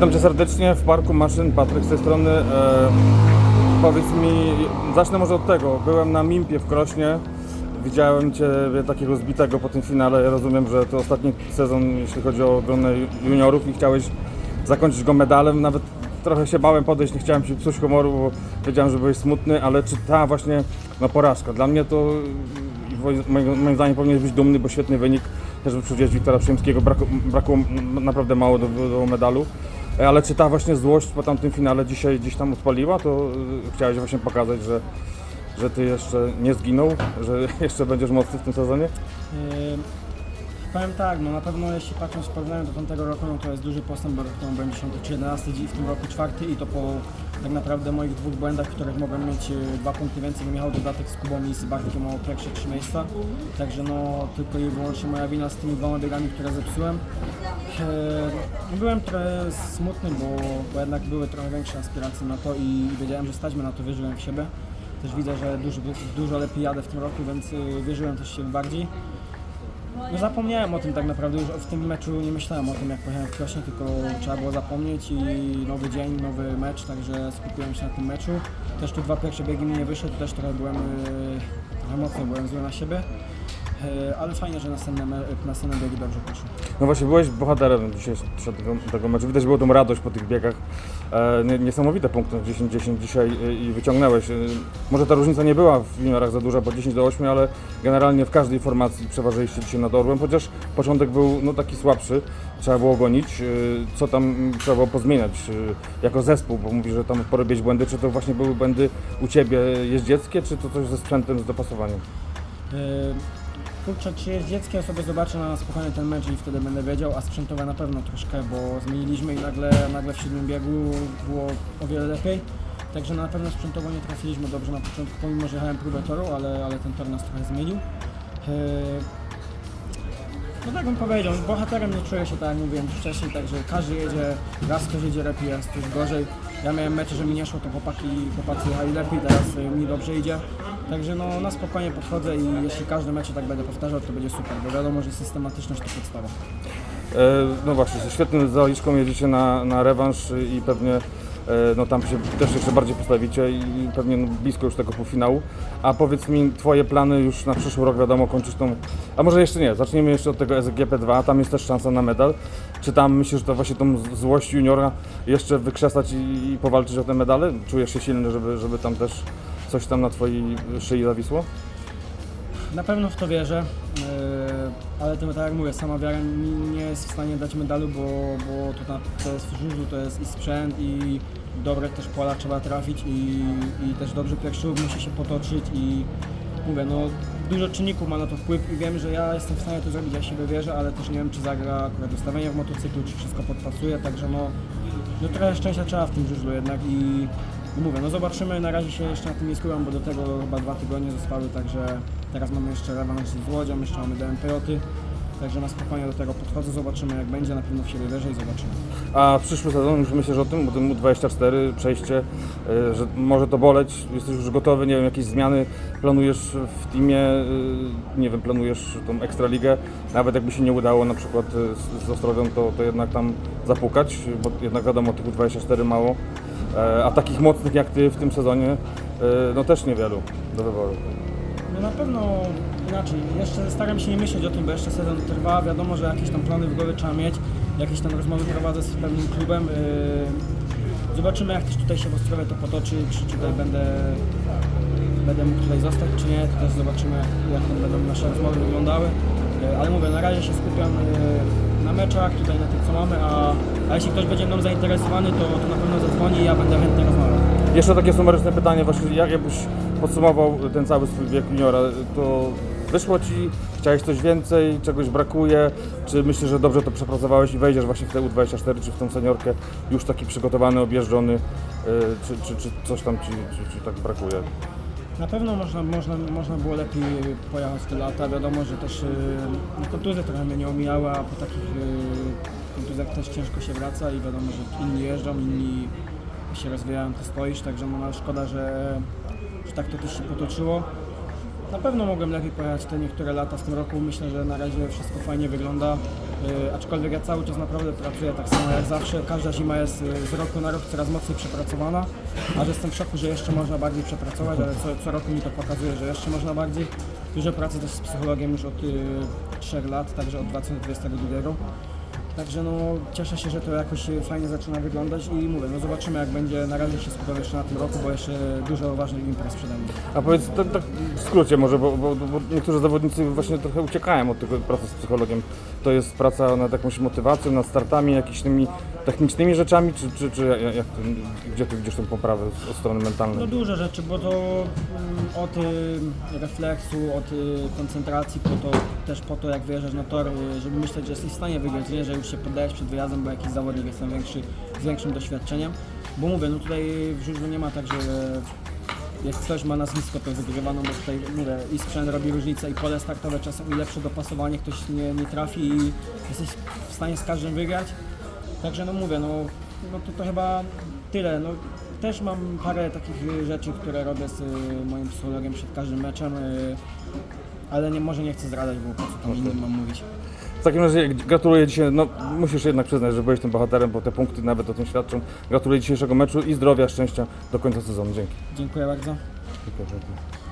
Witam Cię serdecznie w Parku Maszyn, Patryk z tej strony. E, powiedz mi, zacznę może od tego. Byłem na Mimpie w Krośnie. Widziałem Ciebie takiego zbitego po tym finale. Rozumiem, że to ostatni sezon, jeśli chodzi o obronę juniorów i chciałeś zakończyć go medalem. Nawet trochę się bałem podejść, nie chciałem Ci psuć humoru, bo wiedziałem, że byłeś smutny, ale czy ta właśnie no, porażka? Dla mnie to moim, zdaniem powinieneś być dumny, bo świetny wynik. Też przy udziale Wiktora Przemskiego braku, brakło naprawdę mało do, do medalu. Ale czy ta właśnie złość po tamtym finale dzisiaj gdzieś tam odpaliła, to y, chciałeś właśnie pokazać, że, że ty jeszcze nie zginął, że jeszcze będziesz mocny w tym sezonie? Yy, Powiem tak, no na pewno jeśli patrząc w porównaniu do tamtego roku, no to jest duży postęp, bo rok temu byłem 10 czy 11, dziś w tym roku czwarty i to po tak naprawdę moich dwóch błędach, w których mogłem mieć yy, dwa punkty więcej, bo miał dodatek z Kubą i z Bartkiem o pierwsze trzy miejsca. Także no tylko i wyłącznie moja wina z tymi dwoma biegami, które zepsułem. Yy, Byłem trochę smutny, bo, bo jednak były trochę większe aspiracje na to i wiedziałem, że stać mnie na to, wierzyłem w siebie. Też widzę, że dużo, dużo lepiej jadę w tym roku, więc yy, wierzyłem też w siebie bardziej. No zapomniałem o tym tak naprawdę, już w tym meczu nie myślałem o tym jak pojechałem w Krośnie, tylko trzeba było zapomnieć i nowy dzień, nowy mecz, także skupiłem się na tym meczu. Też tu dwa pierwsze biegi mi nie wyszły, też trochę byłem, yy, trochę mocno byłem zły na siebie, Yy, ale fajnie, że następne, następne biegi dobrze poszły. No właśnie, byłeś bohaterem dzisiejszego tego meczu. Widać było tą radość po tych biegach. E, nie- niesamowite punkty, 10-10 dzisiaj e, i wyciągnęłeś. E, może ta różnica nie była w juniorach za duża, bo 10 do 8, ale generalnie w każdej formacji przeważyliście dzisiaj nad Orłem, chociaż początek był no, taki słabszy, trzeba było gonić. Co tam trzeba było pozmieniać jako zespół, bo mówisz, że tam porobiłeś błędy. Czy to właśnie były błędy u Ciebie jeździeckie, czy to coś ze sprzętem, z dopasowaniem? Kurczę, czy jest dzieckiem, sobie zobaczę na spokojnie ten mecz i wtedy będę wiedział, a sprzętowe na pewno troszkę, bo zmieniliśmy i nagle, nagle w siódmym biegu było o wiele lepiej. Także na pewno sprzętowo nie trafiliśmy dobrze na początku, pomimo że jechałem próbę toru, ale, ale ten tor nas trochę zmienił. No tak bym powiedział, bohaterem nie czuję się tak jak mówiłem wcześniej, także każdy jedzie, raz ktoś jedzie lepiej, raz ktoś gorzej. Ja miałem mecze, że mi nie szło, to chłopaki, chłopacy jechali lepiej, teraz y, mi dobrze idzie. Także no na spokojnie podchodzę i jeśli każdy mecz tak będę powtarzał, to będzie super, bo wiadomo, że systematyczność to podstawa. E, No właśnie, ze świetnym zaliczką jedziecie na, na rewanż i pewnie no tam się też jeszcze bardziej postawicie i pewnie no, blisko już tego półfinału. A powiedz mi, Twoje plany już na przyszły rok, wiadomo, kończysz tą... A może jeszcze nie, zacznijmy jeszcze od tego SGP2, tam jest też szansa na medal. Czy tam myślisz, że to właśnie tą złość juniora jeszcze wykrzesać i, i powalczyć o te medale? Czujesz się silny, żeby, żeby tam też coś tam na Twojej szyi zawisło? Na pewno w to wierzę, yy, ale to, tak jak mówię, sama wiara nie jest w stanie dać medalu, bo, bo to, na, to jest żużlu, to jest i sprzęt, i dobre też pola trzeba trafić, i, i też dobrze pierwszy ruch musi się potoczyć i mówię, no dużo czynników ma na to wpływ i wiem, że ja jestem w stanie to zrobić, ja siebie wierzę, ale też nie wiem, czy zagra akurat ustawienia w motocyklu, czy wszystko podpasuje, także no, no trochę szczęścia trzeba w tym żużlu jednak i mówię, no zobaczymy, na razie się jeszcze na tym nie skupiam, bo do tego chyba dwa tygodnie zostały, także teraz mamy jeszcze rewanż z Łodzią, jeszcze mamy DMPJ-y, także na spokojnie do tego podchodzę, zobaczymy jak będzie, na pewno w siebie wierzę i zobaczymy. A przyszły sezon już myślisz o tym, o tym U24, przejście, y, że może to boleć, jesteś już gotowy, nie wiem, jakieś zmiany planujesz w teamie, y, nie wiem, planujesz tą Ekstraligę, nawet jakby się nie udało na przykład y, z, Ostrowią, to, to jednak tam zapukać, bo jednak wiadomo, tych U24 mało, E, a takich mocnych jak Ty w tym sezonie, no też niewielu do wyboru. No na pewno inaczej, jeszcze staram się nie myśleć o tym, bo jeszcze sezon trwa, wiadomo, że jakieś tam plany w głowie trzeba mieć, jakieś tam rozmowy prowadzę z pewnym klubem. Yy, Zobaczymy jak też tutaj się w Ostrowie to potoczy, czy tutaj będę, będę mógł tutaj zostać, czy nie, to też zobaczymy jak tam będą nasze rozmowy wyglądały. Yy, Ale mówię, na razie się skupiam yy, na meczach, tutaj na tym co mamy, a, a jeśli ktoś będzie mną zainteresowany, to, to na pewno zadzwoni i ja będę chętnie rozmawiał. Jeszcze takie sumaryczne pytanie, właśnie jak jakbyś podsumował ten cały swój wiek juniora, to wyszło Ci, chciałeś coś więcej, czegoś brakuje, czy myślisz, że dobrze to przepracowałeś i wejdziesz właśnie w tę U24 czy w tą seniorkę już taki przygotowany, objeżdżony, y, czy, czy, czy coś tam Ci czy, czy tak brakuje? Na pewno można, można, można było lepiej pojechać te lata. Wiadomo, że też yy, kontuzje trochę mnie nie omijały, a po takich yy, kontuzjach też ciężko się wraca i wiadomo, że inni jeżdżą, inni się rozwijają, ty stoisz, także no, szkoda, że, że tak to też się potoczyło. Na pewno mogłem lepiej pojechać te niektóre lata w tym roku. Myślę, że na razie wszystko fajnie wygląda. Y, aczkolwiek ja cały czas naprawdę pracuję tak samo jak zawsze. Każda zima jest y, z roku na rok coraz mocniej przepracowana, a że jestem w szoku, że jeszcze można bardziej przepracować, ale co, co roku mi to pokazuje, że jeszcze można bardziej. Dużo pracy też z psychologiem już od y, 3 lat, także od 2022. Także no cieszę się, że to jakoś fajnie zaczyna wyglądać i mówię, no zobaczymy jak będzie. Na razie się skupiam jeszcze na tym roku, bo jeszcze dużo ważnych imprez przede mną. A powiedz tak, tak w skrócie może, bo, bo, bo niektórzy zawodnicy właśnie trochę uciekają od tego pracy z psychologiem. To jest praca nad jakąś motywacją, nad startami, jakimiś tymi technicznymi rzeczami, czy, czy, czy jak, gdzie ty widzisz tę poprawę od strony No mentalnej? dużo rzeczy, bo to mm, od y, refleksu, od y, koncentracji, po to, też po to jak wyjeżdżasz na tor, y, żeby myśleć, że jesteś w stanie wygrać, nie, że już się poddajesz przed wyjazdem, bo jakiś zawodnik jest tam większy, z większym doświadczeniem. Bo mówię, no tutaj w żużlu nie ma tak, że jak ktoś ma nazwisko, to wygrywa, no bo tutaj mówię, i sprzęt robi różnicę, i pole startowe czasem, i lepsze dopasowanie, ktoś nie, nie trafi i jesteś w stanie z każdym wygrać. Także no mówię, no, no to, to chyba tyle. No, też mam parę takich rzeczy, które robię z y, moim psychologiem przed każdym meczem, y, ale nie, może nie chcę zdradzać, bo po co tam innym mam mówić. W takim razie gratuluję dzisiaj, no musisz jednak przyznać, że byłeś tym bohaterem, bo te punkty nawet o tym świadczą. Gratuluję dzisiejszego meczu i zdrowia, szczęścia do końca sezonu. Dzięki. Dziękuję bardzo. Dziękuję. dziękuję.